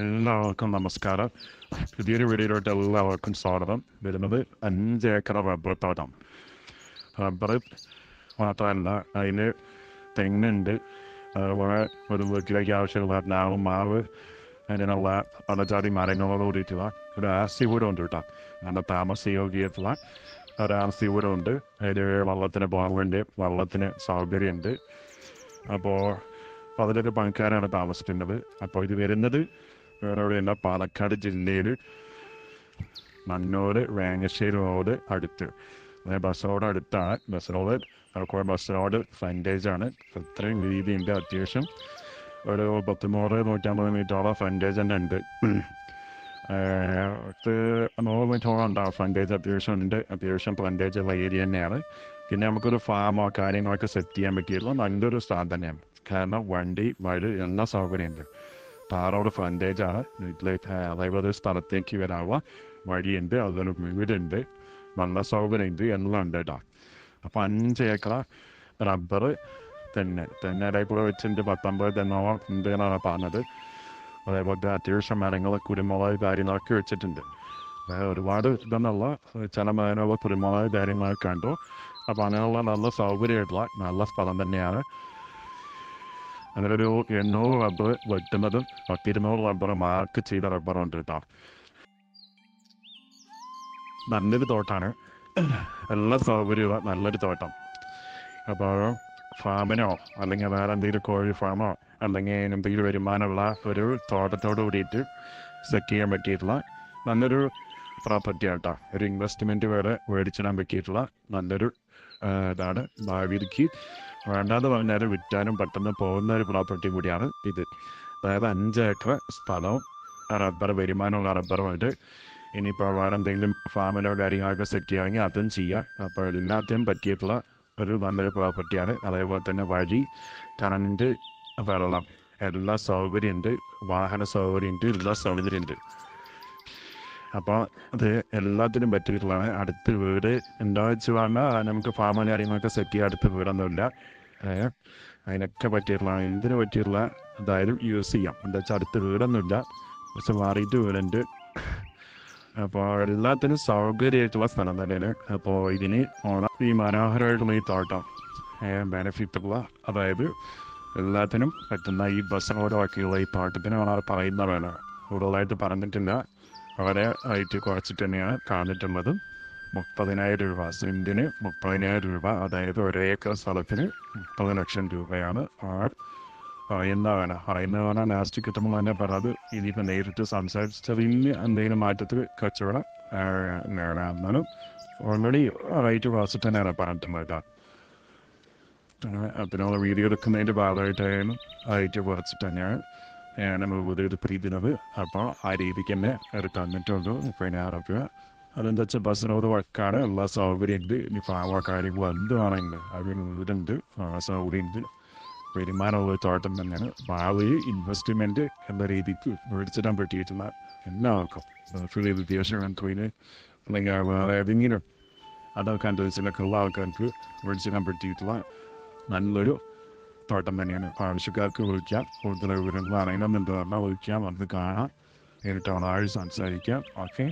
എല്ലാവർക്കും നമസ്കാരം. പുതിയൊരു വീഡിയോയിലോട്ട് എല്ലാവർക്കും സ്വാഗതം. വരുന്നത് അഞ്ച് ഏക്കർ റബ്ബർ തോട്ടം റബ്ബർ മാത്രമല്ല അതിന് തെങ്ങുണ്ട്. അതുപോലെ ഒരു വീട്ടിലേക്ക് ആവശ്യമുള്ള നാവ് മാവ് അതിനുള്ള പലജാതി മരങ്ങളോട് കൂടിയിട്ടുള്ള ഒരു ആസ്തി വീടും ഉണ്ട് കേട്ടോ. നല്ല താമസയോഗ്യമായിട്ടുള്ള ഒരു ആസ്തി വീടും ഉണ്ട് അതിൽ വള്ളത്തിന് പോകാൻ വേണ്ടി വള്ളത്തിന് സൗകര്യമുണ്ട്. അപ്പോൾ അതിലൊരു പണിക്കാരാണ് താമസിക്കുന്നത്. അപ്പോൾ ഇത് വരുന്നത് വേറെ എവിടെയല്ല പാലക്കാട് ജില്ലയിൽ മണ്ണൂർ വേങ്ങശ്ശേരി റോഡ് അടുത്ത്. അതായത് ബസ് റോഡ് അടുത്താണ്. ബസ് റോഡ് അതുപോലെ ബസ് റോഡ് ഫ്രണ്ടേജ് ആണ്. ഇത്രയും രീതിയുണ്ട് അത്യാവശ്യം. ഒരു പത്തുനൂറ് നൂറ്റമ്പത് മീറ്ററോളം ഫ്രണ്ടേജ് തന്നെ ഉണ്ട്. അടുത്ത് നൂറ് മീറ്ററോളം ഉണ്ടാവും ഫ്രണ്ടേജ് അത്യാവശ്യം ഉണ്ട്. അത്യാവശ്യം ഫ്രണ്ടേജ് ഉള്ള ഏരിയ തന്നെയാണ്. പിന്നെ നമുക്കൊരു ഫാമോ കാര്യങ്ങളൊക്കെ സെറ്റ് ചെയ്യാൻ പറ്റിയിട്ടുള്ള നല്ലൊരു സ്ഥലം തന്നെയാണ്. കാരണം വണ്ടി വഴി എല്ലാ സൗകര്യമുണ്ട്. താറോട് ഫ്രണ്ടേജ് ആണ് വീട്ടിലേക്ക് അതായത് സ്ഥലത്തേക്ക് വരാനുള്ള വഴിയുണ്ട് അതൊരു വീടുണ്ട് നല്ല സൗകര്യമുണ്ട് എല്ലാം ഉണ്ട് കേട്ടോ അപ്പോൾ അഞ്ച് ഏക്കർ റബ്ബർ തന്നെ തന്നെ അതേപോലെ വെച്ചിട്ട് പത്തൊമ്പത് തെങ്ങോളം ഉണ്ട് എന്നാണ് പറഞ്ഞത്. അതേപോലെ അത്യാവശ്യം മരങ്ങൾ കുരുമുളക് കാര്യങ്ങളൊക്കെ വെച്ചിട്ടുണ്ട്. ഒരുപാട് ഇതെന്നുള്ള ചില മരങ്ങൾ കുരുമുളക് കാര്യങ്ങളൊക്കെ കണ്ടു. അപ്പോൾ അങ്ങനെയുള്ള നല്ല സൗകര്യമായിട്ടുള്ള നല്ല സ്ഥലം തന്നെയാണ്. അതിലൊരു എണ്ണൂറ് റബ്ബർ വെട്ടുന്നതും പത്തിരുന്നൂറ് റബ്ബർ മാർക്ക് ചെയ്ത റബ്ബറുണ്ട് കേട്ടോ നല്ലൊരു തോട്ടാണ്. എല്ലാ സൗകര്യവും നല്ലൊരു തോട്ടം. അപ്പോൾ ഫാമിനോ അല്ലെങ്കിൽ വേറെ എന്തെങ്കിലും കോഴി ഫാമോ അല്ലെങ്കിൽ എന്തെങ്കിലും വരുമാനമുള്ള ഒരു തോട്ടത്തോട് കൂടിയിട്ട് സെറ്റ് ചെയ്യാൻ പറ്റിയിട്ടുള്ള നല്ലൊരു പ്രോപ്പർട്ടി ആട്ടോ ഒരു ഇൻവെസ്റ്റ്മെന്റ് വരെ മേടിച്ചിടാൻ പറ്റിയിട്ടുള്ള നല്ലൊരു ഇതാണ് ഭാവിയിലേക്ക് വേണ്ടാന്ന് പറഞ്ഞാൽ വിറ്റാനും പെട്ടെന്ന് പോകുന്ന ഒരു പ്രോപ്പർട്ടി കൂടിയാണ് ഇത്. അതായത് അഞ്ച് ഏക്കർ സ്ഥലവും റബ്ബർ വരുമാനമുള്ള റബ്ബറുമായിട്ട്. ഇനിയിപ്പോൾ വേറെ എന്തെങ്കിലും ഫാമിലോ കാര്യങ്ങളൊക്കെ സെറ്റ് ചെയ്യുകയാണെങ്കിൽ അതും ചെയ്യാം. അപ്പോൾ എല്ലാത്തിനും പറ്റിയിട്ടുള്ള ഒരു നല്ലൊരു പ്രോപ്പർട്ടിയാണ് അതേപോലെ തന്നെ വഴി കറണ്ട് വെള്ളം. എല്ലാ സൗകര്യമുണ്ട്. വാഹന സൗകര്യമുണ്ട്. എല്ലാ സൗകര്യമുണ്ട്. അപ്പോൾ അത് എല്ലാത്തിനും പറ്റിയിട്ടുള്ളതാണ്. അടുത്ത് വീട് എന്താ വെച്ച് പറഞ്ഞാൽ നമുക്ക് ഫാമിലി കാര്യങ്ങളൊക്കെ സെറ്റ് ചെയ്യാൻ അടുത്ത് വീടൊന്നുമില്ല. അതിനൊക്കെ പറ്റിയിട്ടുള്ള എന്തിനു പറ്റിയിട്ടുള്ള എന്തായാലും യൂസ് ചെയ്യാം. എന്താ വെച്ചാൽ അടുത്ത് വീടൊന്നുമില്ല. പക്ഷെ മാറിയിട്ട് വീടുണ്ട്. അപ്പോൾ എല്ലാത്തിനും സൗകര്യമായിട്ടുള്ള സ്ഥലം തന്നെയാണ്. അപ്പോൾ ഇതിന് ഓണം ഈ മനോഹരമായിട്ടുള്ള ഈ തോട്ടം ബെനഫിറ്റ് ഉള്ള അതായത് എല്ലാത്തിനും പറ്റുന്ന ഈ ബസ്സിനോടൊക്കെയുള്ള ഈ തോട്ടത്തിന് വളരെ പറയുന്നതാണ്. കൂടുതലായിട്ട് പറഞ്ഞിട്ടില്ല. വളരെ റേറ്റ് കുറച്ചിട്ട് തന്നെയാണ് കാണിട്ടുള്ളത് മുപ്പതിനായിരം രൂപ സെന്റിന് മുപ്പതിനായിരം രൂപ അതായത് ഒരേക്കർ സ്ഥലത്തിന് മുപ്പത് ലക്ഷം രൂപയാണ്. ആൾ പറയുന്നതാണ് പറയുന്നതാണ് ലാസ്റ്റ് കിട്ടുമ്പോൾ തന്നെ പറഞ്ഞത്. ഇനിയിപ്പോൾ നേരിട്ട് സംസാരിച്ചതിന് എന്തെങ്കിലും മാറ്റത്തിൽ കച്ചവടം എന്നാലും ഓൾറെഡി റേറ്റ് കുറച്ചിട്ട് തന്നെയാണ് പറഞ്ഞിട്ടുള്ളത്. അതിനുള്ള വീഡിയോ എടുക്കുന്നതിന്റെ ഭാഗമായിട്ടായാലും റേറ്റ് കുറച്ചിട്ട് തന്നെയാണ് ഞാൻ ഉപദേശ പ്രീതിനത് അപ്പോൾ ആ രീതിക്ക് തന്നെ എടുക്കാൻ പറ്റുള്ളൂ പതിനായിരം അതെന്താ വെച്ചാൽ ബസ്സിനോട് വർക്കാണ് എല്ലാ സൗകര്യമുണ്ട് ഇനി ഫാമോ കാര്യങ്ങളോ എന്തുവാണെങ്കിൽ അതിനുള്ളിലുണ്ട് സൗകര്യമുണ്ട് വരുമാനമുള്ള തോട്ടം തന്നെയാണ് ഭാവി ഇൻവെസ്റ്റ്മെന്റ് എന്ന രീതിക്ക് മേടിച്ചിടാൻ പറ്റിയിട്ടുള്ള എല്ലാവർക്കും ഫുള്ളി വിദ്യാഭ്യാസം തൊഴിൽ അല്ലെങ്കിൽ വേറെ ഏതെങ്കിലും അതൊക്കെ അനുസരിച്ചൊക്കെ എല്ലാ ആൾക്കാർക്ക് മേടിച്ചിടാൻ പറ്റിയിട്ടുള്ള നല്ലൊരു തോട്ടം തന്നെയാണ് ആവശ്യക്കാർക്ക് വിളിക്കാം കൂടുതൽ വിവരങ്ങൾ അറിയണമെന്ന് പറഞ്ഞാൽ വിളിക്കാം വന്ന് കാണാം നേരിട്ട് ആഴ്ച സംസാരിക്കാം ഓക്കെ